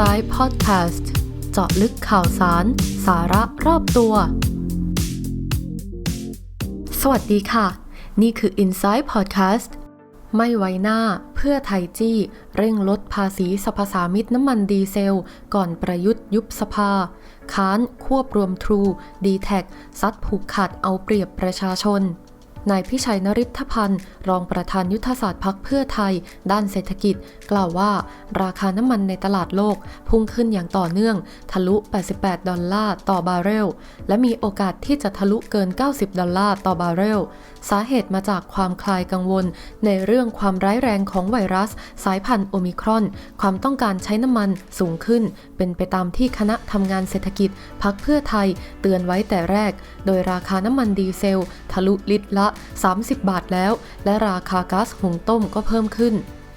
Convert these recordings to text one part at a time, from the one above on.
Inside Podcast เจาะลึกข่าวสาร สาระรอบตัว สวัสดีค่ะ นี่คือ Inside Podcast ไม่ไว้หน้าเพื่อไทยจี้ เร่งลดภาษีสรรพสามิตน้ำมันดีเซล ก่อนประยุทธ์ยุบสภา ค้านควบรวมทรูดีแท็ซัดผูกขาดเอาเปรียบประชาชน นายพิชัยนริธพันธ์รองประธานยุทธศาสตร์พักเพื่อไทย ด้านเศรษฐกิจ กล่าวว่า ราคาน้ำมันในตลาดโลก พุ่งขึ้นอย่างต่อเนื่อง ทะลุ 88 ดอลลาร์ต่อบาร์เรล และมีโอกาสที่จะทะลุเกิน 90 ดอลลาร์ต่อบาร์เรล สาเหตุมาจากความคลายกังวล ในเรื่องความร้ายแรงของไวรัส สายพันธุ์โอมิครอน ความต้องการใช้น้ำมันสูงขึ้น เป็นไปตามที่คณะทำงานเศรษฐกิจพักเพื่อไทย เตือนไว้แต่แรก โดยราคาน้ำมันดีเซล ทะลุลิตรละ30 บาทแล้ว และราคาก๊าซหุงต้มก็เพิ่มขึ้น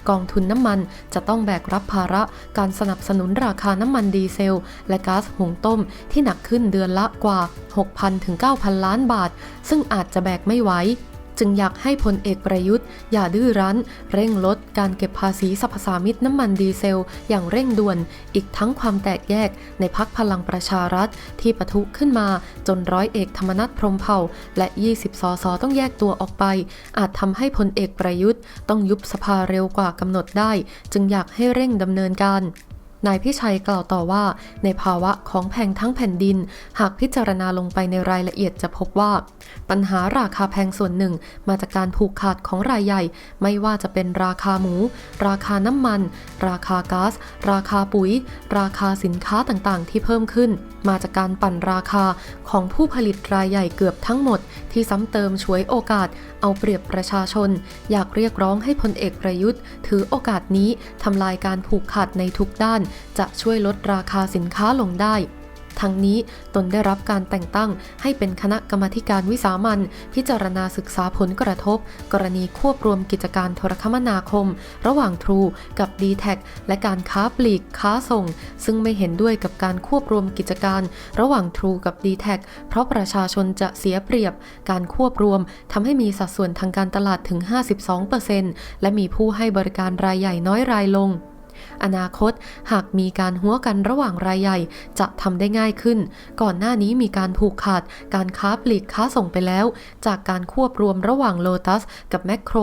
กองทุนน้ำมันจะต้องแบกรับภาระการสนับสนุนราคาน้ำมันดีเซล และก๊าซหุงต้มที่หนักขึ้นเดือนละกว่า 6,000ถึง9,000 ล้านบาท ซึ่งอาจจะแบกไม่ไหว จึงอยากให้พลเอกประยุทธ์ อย่าดื้อรั้น เร่งลดการเก็บภาษีสรรพสามิตน้ำมันดีเซล อย่างเร่งด่วน อีกทั้งความแตกแยกในพักพลังประชารัฐที่ปะทุขึ้นมาจนร้อยเอกธรรมนัฐพรมเผ่า และ 20 สสต้องแยกตัวออกไป อาจทำให้พลเอกประยุทธ์ ต้องยุบสภาเร็วกว่ากำหนดได้ จึงอยากให้เร่งดำเนินการ นายพิชัยกล่าวต่อว่า ในภาวะของแพงทั้งแผ่นดิน หากพิจารณาลงไปในรายละเอียดจะพบว่า ปัญหาราคาแพงส่วนหนึ่ง มาจากการผูกขาดของรายใหญ่ ไม่ว่าจะเป็นราคาหมู ราคาน้ำมัน ราคาก๊าซราคาปุ๋ย ราคาสินค้าต่างๆ ที่เพิ่มขึ้น มาจากการปั่นราคาของผู้ผลิตรายใหญ่เกือบทั้งหมด ที่ซ้ำเติมช่วยโอกาสเอาเปรียบประชาชน อยากเรียกร้องให้พลเอกประยุทธ์ ถือโอกาสนี้ทำลายการผูกขาดในทุกด้าน จะช่วยลดราคาสินค้าลงได้ ทั้งนี้ตนได้รับการแต่งตั้งให้เป็นคณะกรรมการวิสามันพิจารณาศึกษาผลกระทบ กรณีควบรวมกิจการโทรคมนาคม ระหว่างทรูกับ d t แทและการค้าปลีกค้าส่ง ซึ่งไม่เห็นด้วยกับการควบรวมกิจการ ระหว่างทรูกับ d t แทเพราะประชาชนจะเสียเปรียบ การควบรวมทำให้มีสัดส่วนทางการตลาดถึง 52%และมีผู้ให้บริการรายใหญ่น้อยรายลง อนาคตหากมีการหัวกันระหว่างรายใหญ่จะทำได้ง่ายขึ้น ก่อนหน้านี้มีการผูกขาดการค้าปลีกค้าส่งไปแล้ว จากการควบรวมระหว่างโลตัสกับแมคโคร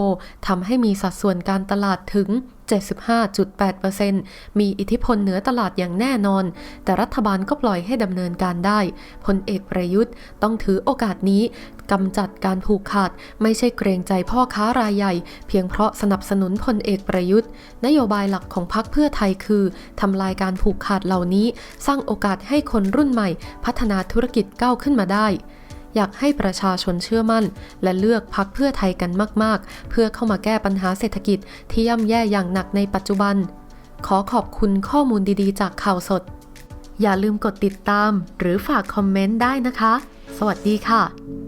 ทำให้มีสัดส่วนการตลาดถึง 75.8%มีอิทธิพลเหนือตลาดอย่างแน่นอน แต่รัฐบาลก็ปล่อยให้ดำเนินการได้พลเอกประยุทธ์ต้องถือโอกาสนี้กำจัดการผูกขาด ไม่ใช่เกรงใจพ่อค้ารายใหญ่ เพียงเพราะสนับสนุนพลเอกประยุทธ์ นโยบายหลักของพรรคเพื่อไทยคือทำลายการผูกขาดเหล่านี้ สร้างโอกาสให้คนรุ่นใหม่ พัฒนาธุรกิจก้าวขึ้นมาได้ อยากให้ประชาชนเชื่อมั่น และเลือกพักเพื่อไทยกันมาก ๆ เพื่อเข้ามาแก้ปัญหาเศรษฐกิจที่ย่ำแย่อย่างหนักในปัจจุบัน ขอขอบคุณข้อมูลดีๆ จากข่าวสด อย่าลืมกดติดตาม หรือฝากคอมเมนต์ได้นะคะ สวัสดีค่ะ